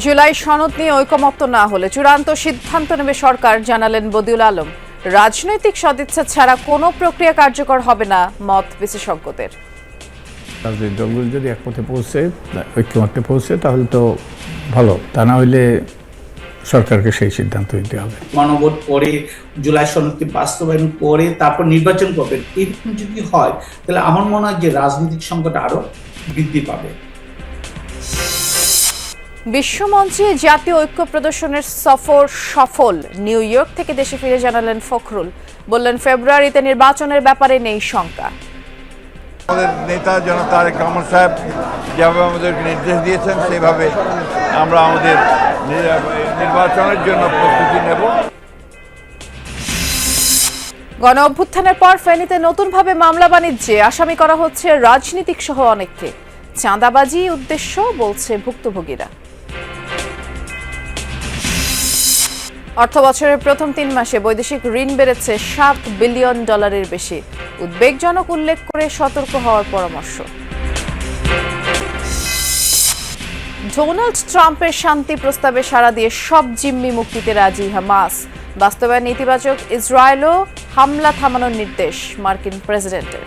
জুলাই সনদ নিয়ে ঐকমত্য না হলে চূড়ান্ত সিদ্ধান্ত নেবে সরকার জানালেন বদিউল আলম। রাজনৈতিক সদিচ্ছা ছাড়া কোনো প্রক্রিয়া কার্যকর হবে না মত বিশেষজ্ঞদের। রাজনৈতিক দলগুলো যদি একমতে পৌঁছে ঐক্যমত্যে পৌঁছে তাহলে তো ভালো। তা না হইলে সরকারকে সেই সিদ্ধান্ত নিতে হবে। গণভোট করে জুলাই সনদকে বাস্তবায়ন করে তারপর নির্বাচন করবেন এরকম যদি হয় তাহলে আমার মনে হয় যে রাজনৈতিক সংকট আরও বৃদ্ধি পাবে। বিশ্বমঞ্চে জাতীয় ঐক্য প্রদর্শনের সফর সফল। নিউ ইয়র্ক থেকে দেশে ফিরে জানালেন ফখরুল। বললেন ফেব্রুয়ারিতে নির্বাচনের ব্যাপারে নেই শঙ্কা। আমাদের নেতা জনাব তারেক রহমান সাহেব যেভাবে আমাদেরকে নির্দেশ দিয়েছেন সেভাবে আমরা আমাদের নির্বাচনের জন্য প্রস্তুতি নেব। গণ অভ্যুত্থানের পর ফেনীতে নতুনভাবে মামলা বাণিজ্যে আসামি করা হচ্ছে রাজনীতিক সহ অনেককে। চাঁদাবাজি উদ্দেশ্য বলছে ভুক্তভোগীরা। অর্থ বছরের প্রথম তিন মাসে বৈদেশিক ঋণ বেড়েছে সাত বিলিয়ন ডলারের বেশি। উদ্বেগজনক উল্লেখ করে সতর্ক হওয়ার পরামর্শ। ডোনাল্ড ট্রাম্পের শান্তি প্রস্তাবে সাড়া দিয়ে সব জিম্মি মুক্তিতে রাজি হামাস। বাস্তবায়ন ইতিবাচক ইসরায়েলও হামলা থামানোর নির্দেশ মার্কিন প্রেসিডেন্টের।